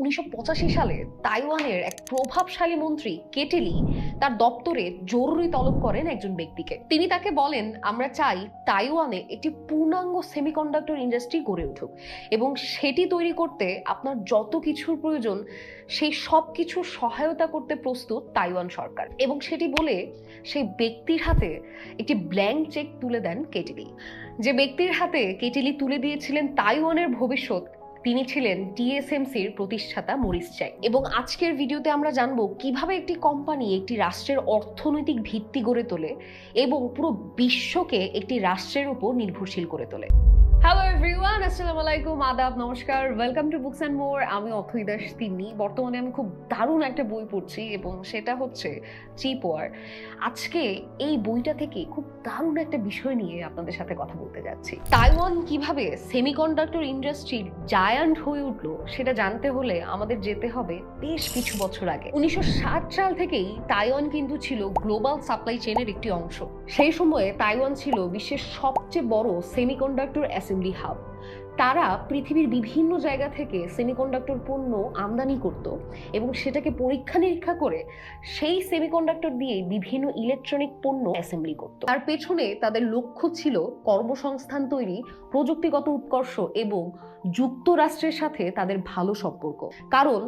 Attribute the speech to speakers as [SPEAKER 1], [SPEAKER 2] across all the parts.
[SPEAKER 1] উনিশশো পঁচাশি সালে তাইওয়ানের এক প্রভাবশালী মন্ত্রী কেটেলি তার দপ্তরে জরুরি তলব করেন একজন ব্যক্তিকে। তিনি তাকে বলেন, আমরা চাই তাইওয়ানে একটি পূর্ণাঙ্গ সেমিকন্ডাক্টর ইন্ডাস্ট্রি গড়ে উঠুক এবং সেটি তৈরি করতে আপনার যত কিছুর প্রয়োজন, সেই সব কিছুর সহায়তা করতে প্রস্তুত তাইওয়ান সরকার। এবং সেটি বলে সেই ব্যক্তির হাতে একটি ব্ল্যাঙ্ক চেক তুলে দেন কেটেলি যে ব্যক্তির হাতে কেটেলি তুলে দিয়েছিলেন তাইওয়ানের ভবিষ্যৎ তিনি ছিলেন ডিএসএমসির প্রতিষ্ঠাতা মরিস চাই। এবং আজকের ভিডিওতে আমরা জানব কীভাবে একটি কোম্পানি একটি রাষ্ট্রের অর্থনৈতিক ভিত্তি গড়ে তোলে এবং পুরো বিশ্বকে একটি রাষ্ট্রের উপর নির্ভরশীল করে তোলে। হ্যালো এভরিওয়ান আসসালামু আলাইকুম আদাব নমস্কার welcome to books and more আমি অথই দাস তিন্নি। বর্তমানে আমি খুব দারুণ একটা বই পড়ছি এবং সেটা হচ্ছে চিপ ওয়ার আজকে এই বইটা থেকে খুব দারুণ একটা বিষয় নিয়ে আপনাদের সাথে কথা বলতে যাচ্ছি। তাইওয়ান কীভাবে সেমিকন্ডাক্টর ইন্ডাস্ট্রির জায়ান্ট হয়ে উঠল সেটা জানতে হলে আমাদের যেতে হবে বেশ কিছু বছর আগে। উনিশশো ষাট সাল থেকেই তাইওয়ান কিন্তু ছিল গ্লোবাল সাপ্লাই চেনের একটি অংশ। সেই সময়ে তাইওয়ান ছিল বিশ্বের সবচেয়ে বড় সেমিকন্ডাক্টর অ্যাসেম্বলি হাব। তারা পৃথিবীর বিভিন্ন জায়গা থেকে সেমিকন্ডাক্টর পণ্য আমদানি করত এবং সেটাকে পরীক্ষা নিরীক্ষা করে সেই সেমিকন্ডাক্টর দিয়ে বিভিন্ন ইলেকট্রনিক পণ্য অ্যাসেম্বলি করত। তার পেছনে তাদের লক্ষ্য ছিল কর্মসংস্থান তৈরি, প্রযুক্তিগত উৎকর্ষ এবং যুক্তরাষ্ট্রের সাথে তাদের ভালো সম্পর্ক। কারণ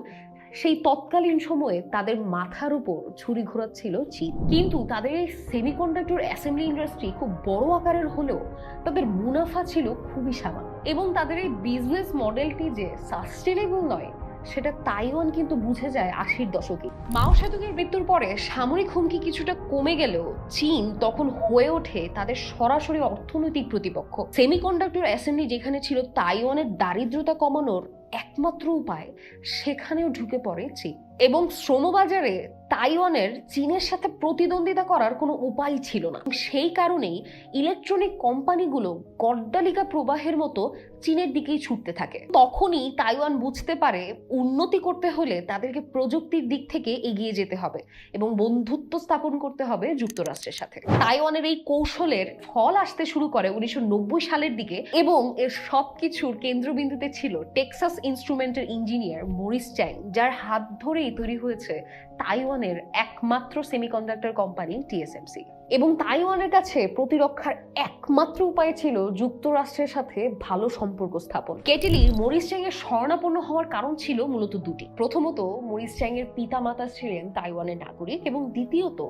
[SPEAKER 1] সেই তৎকালীন সময়ে তাদের মাথার উপর ছুরি ঘোরাচ্ছিল চীন। কিন্তু তাদের এই সেমিকন্ডাক্টর অ্যাসেম্বলি ইন্ডাস্ট্রি খুব বড় আকারের হলেও তাদের মুনাফা ছিল খুবই সামান্য। এবং তাদের এই বিজনেস মডেলটি যে সাস্টেনেবল নয়, সেটা তাইওয়ান কিন্তু বুঝে যায় আশির দশকে। মাও সেতুকের মৃত্যুর পরে সামরিক হুমকি কিছুটা কমে গেলেও চীন তখন হয়ে ওঠে তাদের সরাসরি অর্থনৈতিক প্রতিপক্ষ। সেমিকন্ডাক্টর অ্যাসেম্বলি যেখানে ছিল, তাইওয়ানের দারিদ্রতা কমানোর একমাত্র উপায় সেখানেও ঢুকে পড়ে চীন। এবং শ্রমবাজারে তাইওয়ানের চীনের সাথে প্রতিদ্বন্দ্বিতা করার কোনো উপায় ছিল না। সেই কারণেই ইলেকট্রনিক কোম্পানিগুলো গড্ডালিকা প্রবাহের মতো চীনের দিকেই ছুটতে থাকে। তখনই তাইওয়ান বুঝতে পারে উন্নতি করতে হলে তাদেরকে প্রযুক্তির দিক থেকে এগিয়ে যেতে হবে এবং বন্ধুত্ব স্থাপন করতে হবে যুক্তরাষ্ট্রের সাথে। তাইওয়ানের এই কৌশলের ফল আসতে শুরু করে উনিশশো নব্বই সালের দিকে এবং এর সবকিছুর কেন্দ্রবিন্দুতে ছিল টেক্সাস ইনস্ট্রুমেন্টের ইঞ্জিনিয়ার মরিস চ্যাং, যার হাত ধরেই তৈরি হয়েছে তাইওয়ানের একমাত্র সেমিকন্ডাক্টর কোম্পানি টিএসএমসি। এবং তাইওয়ানের কাছে প্রতিরক্ষার একমাত্র উপায় ছিল যুক্তরাষ্ট্রের সাথে ভালো সম্পর্ক স্থাপন। কেটেলি মরিস চ্যাং এর স্বর্ণাপন্ন হওয়ার কারণ ছিল মূলত দুটি। প্রথমত, মরিস চ্যাং এর পিতামাতা ছিলেন তাইওয়ানের নাগরিক এবং দ্বিতীয়ত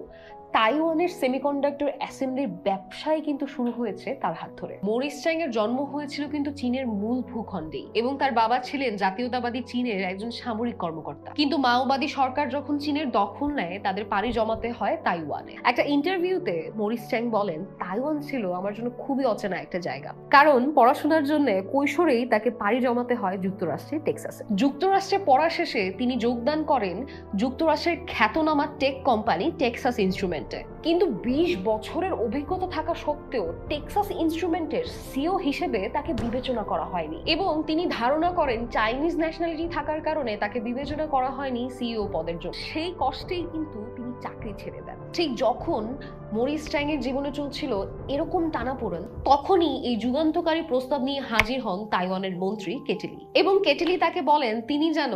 [SPEAKER 1] তাইওয়ানের সেমিকন্ডাক্টর অ্যাসেম্বলির ব্যবসায় কিন্তু শুরু হয়েছে তার হাত ধরে। মরিস চ্যাং এর জন্ম হয়েছিল কিন্তু চীনের মূল ভূখণ্ডেই এবং তার বাবা ছিলেন জাতীয়তাবাদী চীনের একজন সামরিক কর্মকর্তা। কিন্তু মাওবাদী সরকার যখন চীনের দখল নেয়, তাদের পাড়ি জমাতে হয় তাইওয়ানে। একটা ইন্টারভিউতে মরিস চ্যাং বলেন, তাইওয়ান ছিল আমার জন্য খুবই অচেনা একটা জায়গা। কারণ পড়াশোনার জন্য কৈশোরেই তাকে পাড়ি জমাতে হয় যুক্তরাষ্ট্রের টেক্সাসে। যুক্তরাষ্ট্রে পড়া শেষে তিনি যোগদান করেন যুক্তরাষ্ট্রের খ্যাতনামা টেক কোম্পানি টেক্সাস ইনস্ট্রুমেন্টে। কিন্তু বিশ বছরের অভিজ্ঞতা থাকা সত্ত্বেও টেক্সাস ইনস্ট্রুমেন্টের সিও হিসেবে তাকে বিবেচনা করা হয়নি এবং তিনি ধারণা করেন চাইনিজ ন্যাশনালিটি থাকার কারণে তাকে বিবেচনা করা হয়নি সিইও পদের জন্য। সেই কষ্টেই কিন্তু তিনি চাকরি ছেড়ে দেন। ঠিক যখন মরিস ট্যাং এর জীবনে চলছিল এরকম টানাপোড়েন, তখনই এই যুগান্তকারী প্রস্তাব নিয়ে হাজির হন তাইওয়ানের মন্ত্রী কেটেলি। এবং কেটেলি তাকে বলেন, তিনি যেন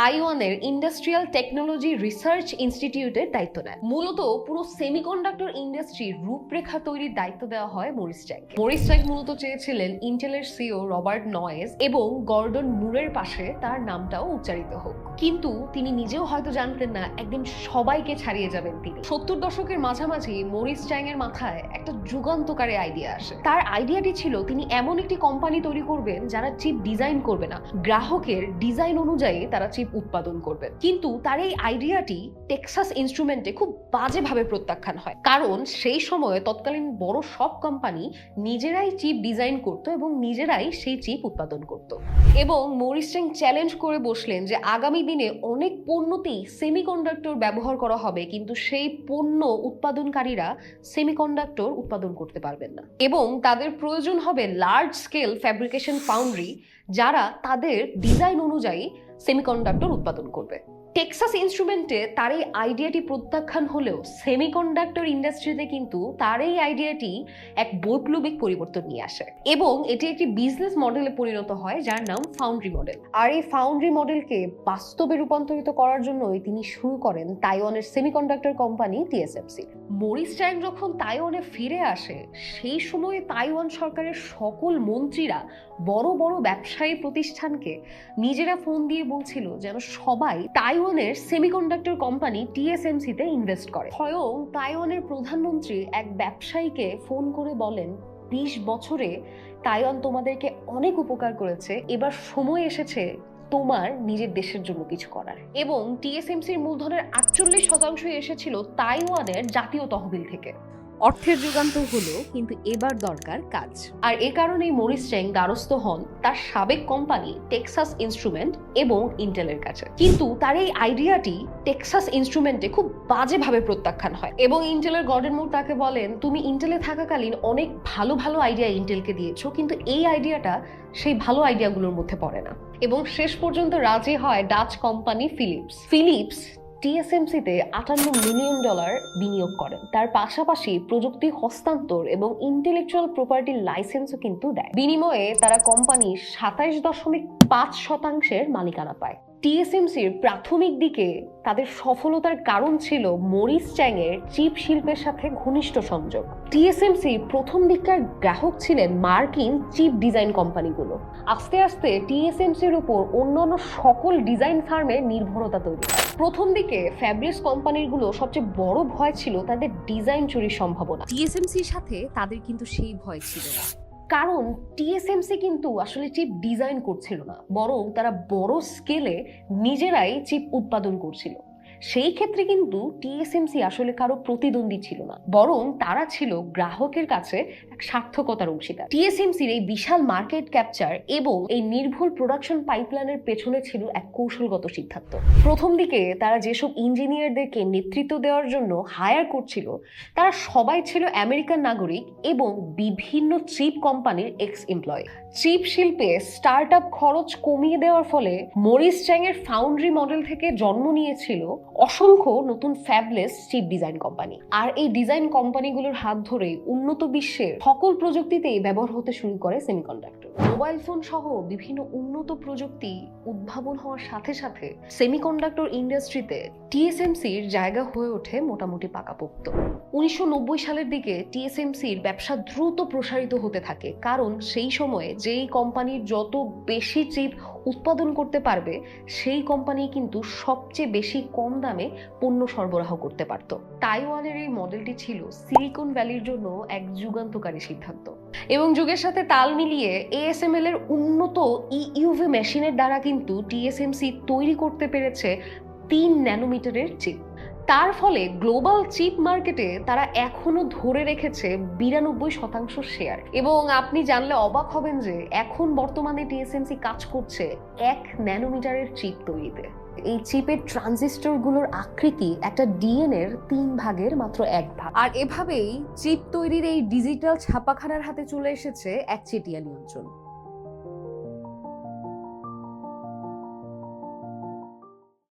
[SPEAKER 1] তাইওয়ানের ইন্ডাস্ট্রিয়াল টেকনোলজি রিসার্চ ইনস্টিটিউটের দায়িত্ব নেয় মূলত পুরো সেমিকন্ডাক্টর ইন্ডাস্ট্রির রূপরেখা তৈরির দায়িত্ব দেওয়া হয় মরিস চ্যাংকে। মরিস চ্যাং মূলত চেয়েছিলেন ইন্টেলের সিও রবার্ট নয়েস এবং গর্ডন মুরের পাশে তার নামটাও উচ্চারিত হোক। কিন্তু তিনি নিজেও হয়তো জানতেন না, একদিন সবাইকে ছাড়িয়ে যাবেন তিনি। সত্তর দশকের মাঝামাঝি মরিস চ্যাং এর মাথায় একটা যুগান্তকারী আইডিয়া আসে। তার আইডিয়াটি ছিল, তিনি এমন একটি কোম্পানি তৈরি করবেন যারা চিপ ডিজাইন করবে না। গ্রাহকের ডিজাইন অনুযায়ী তারা চিপ উৎপাদন করবেন। কিন্তু তার এই আইডিয়াটি টেক্সাস ইনস্ট্রুমেন্টে খুব বাজেভাবে প্রত্যাখ্যান হয়। কারণ সেই সময়ে তৎকালীন বড় সব কোম্পানি নিজেরাই চিপ ডিজাইন করত এবং নিজেরাই সেই চিপ উৎপাদন করত। এবং মরিস চ্যাং চ্যালেঞ্জ করে বসলেন যে আগামী দিনে অনেক পণ্যতেই সেমিকন্ডাক্টর ব্যবহার করা হবে, কিন্তু সেই পণ্য উৎপাদনকারীরা সেমিকন্ডাক্টর উৎপাদন করতে পারবেন না। এবং তাদের প্রয়োজন হবে লার্জ স্কেল ফ্যাব্রিকেশন ফাউন্ড্রি যারা তাদের ডিজাইন অনুযায়ী সেমিকন্ডাক্টর উৎপাদন করবে। টেক্সাস ইনস্ট্রুমেন্টে তার এই আইডিয়াটি প্রত্যাখ্যান হলেও সেমিকন্ডাক্টর ইন্ডাস্ট্রিতে কিন্তু তার এই আইডিয়াটি এক বৈপ্লবিক পরিবর্তন নিয়ে আসে। এবং এটি একটি বিজনেস মডেলে পরিণত হয়, যার নাম ফাউন্ড্রি মডেল আর এই ফাউন্ড্রি মডেলকে বাস্তবে রূপান্তরিত করার জন্যই তিনি শুরু করেন তাইওয়ানের semiconductor company TSMC Morris Chang যখন তাইওয়ানে ফিরে আসে, সেই সময়ে তাইওয়ান সরকারের সকল মন্ত্রীরা বড় বড় ব্যবসায়ী প্রতিষ্ঠানকে নিজেরা ফোন দিয়ে বলছিল যেন সবাই তাইওয়ানের সেমিকন্ডাক্টর কোম্পানি টিএসএমসি তে ইনভেস্ট করে। স্বয়ং তাইওয়ানের প্রধানমন্ত্রী এক ব্যবসায়ীকে ফোন করে বলেন, বিশ বছরে তাইওয়ান তোমাদেরকে অনেক উপকার করেছে, এবার সময় এসেছে তোমার নিজের দেশের জন্য কিছু করার। এবং টিএসএমসির মূলধনের আটচল্লিশ শতাংশই এসেছিল তাইওয়ানের জাতীয় তহবিল থেকে।
[SPEAKER 2] অর্থের যুগান্তর হলো, কিন্তু এবার দরকার কাজ।
[SPEAKER 1] আর এ কারণেই মরিস চ্যাং দ্বারস্থ হন তার সাবেক কোম্পানি টেক্সাস ইনস্ট্রুমেন্ট এবং ইন্টেলের কাছে। কিন্তু তার এই আইডিয়াটি টেক্সাস ইনস্ট্রুমেন্টে খুব বাজেভাবে প্রত্যাখ্যান হয়। এবং ইন্টেলের গর্ডেন মুর তাকে বলেন, তুমি ইন্টেলে থাকাকালীন অনেক ভালো ভালো আইডিয়া ইন্টেলকে দিয়েছ, কিন্তু এই আইডিয়াটা সেই ভালো আইডিয়াগুলোর মধ্যে পড়ে না। এবং শেষ পর্যন্ত রাজি হয় ডাচ কোম্পানি ফিলিপস। ফিলিপস টিএসএমসিতে আটান্ন মিলিয়ন ডলার বিনিয়োগ করেন। তার পাশাপাশি প্রযুক্তি হস্তান্তর এবং ইন্টেলেকচুয়াল প্রপার্টির লাইসেন্সও কিন্তু দেয়। বিনিময়ে তারা কোম্পানি সাতাইশ দশমিক পাঁচ শতাংশের মালিকানা পায়। টিএসএমসির প্রাথমিক দিকে তাদের সফলতার কারণ ছিল মরিস চ্যাংয়ের চিপ শিল্পের সাথে ঘনিষ্ঠ সংযোগ। টিএসএমসি প্রথম দিককার গ্রাহক ছিলেন মার্কিন চিপ ডিজাইন কোম্পানিগুলো। আস্তে আস্তে টিএসএমসির উপর অন্যান্য সকল ডিজাইন ফার্মের নির্ভরতা তৈরি প্রথম দিকে ফ্যাব্রিক্স কোম্পানিগুলো সবচেয়ে বড় ভয় ছিল তাদের ডিজাইন চুরির সম্ভাবনা।
[SPEAKER 2] টিএসএমসির সাথে তাদের কিন্তু সেই ভয় ছিল না।
[SPEAKER 1] কারণ টিএসএমসি কিন্তু আসলে চিপ ডিজাইন করছিল না, বরং তারা বড় স্কেলে নিজেরাই চিপ উৎপাদন করছিল। সেই ক্ষেত্রে কিন্তু টিএসএমসি আসলে কারও প্রতিদ্বন্দ্বী ছিল না। বরং তারা ছিল গ্রাহকের কাছে এক সার্থকতার অংশীদার। টিএসএমসির এই বিশাল মার্কেট ক্যাপচার এবং এই নির্ভুল প্রোডাকশন পাইপলাইনের পেছনে ছিল এক কৌশলগত সিদ্ধান্ত। প্রথম দিকে তারা যেসব ইঞ্জিনিয়ারদেরকে নেতৃত্ব দেওয়ার জন্য হায়ার করছিল, তারা সবাই ছিল আমেরিকান নাগরিক এবং বিভিন্ন চিপ কোম্পানির এক্স এমপ্লয় চিপ শিল্পে স্টার্ট আপ খরচ কমিয়ে দেওয়ার ফলে মরিস চ্যাং এর ফাউন্ড্রি মডেল থেকে জন্ম নিয়েছিল অসংখ্য নতুন ফ্যাবলেস চিপ ডিজাইন কোম্পানি আর এই ডিজাইন কোম্পানিগুলোর হাত ধরে উন্নত বিশ্বের সকল প্রযুক্তিতেই ব্যবহার হতে শুরু করে সেমিকন্ডাক্টর মোবাইল ফোন সহ বিভিন্ন উন্নত প্রযুক্তি উদ্ভাবন হওয়ার সাথে সাথে সেমিকন্ডাক্টর ইন্ডাস্ট্রিতে টিএসএমসির জায়গা হয়ে ওঠে মোটামুটি পাকাপোক্ত। উনিশশো নব্বই সালের দিকে টিএসএমসির ব্যবসা দ্রুত প্রসারিত হতে থাকে, কারণ সেই সময়ে যেই কোম্পানির যত বেশি চিপ উৎপাদন করতে পারবে, সেই কোম্পানি কিন্তু সবচেয়ে বেশি কম দামে পণ্য সরবরাহ করতে পারত। তাইওয়ানের এই মডেলটি ছিল সিলিকন ভ্যালির জন্য এক যুগান্তকারী সিদ্ধান্ত। এবং যুগের সাথে তাল মিলিয়ে এএসএমএল এর উন্নত ইউভি মেশিনের দ্বারা কিন্তু টিএসএমসি তৈরি করতে পেরেছে তিন ন্যানোমিটারের চিপ তার ফলে গ্লোবাল চিপ মার্কেটে তারা এখনও ধরে রেখেছে বিরানব্বই শতাংশ শেয়ার। এবং আপনি জানলে অবাক হবেন যে এখন বর্তমানে টিএসএমসি কাজ করছে এক ন্যানোমিটারের চিপ তৈরিতে। এই চিপের ট্রানজিস্টরগুলোর আকৃতি একটা ডিএনএ এর তিন ভাগের মাত্র এক ভাগ।
[SPEAKER 2] আর এভাবেই চিপ তৈরির এই ডিজিটাল ছাপাখানার হাতে চলে এসেছে একচেটিয়া নিয়ন্ত্রণ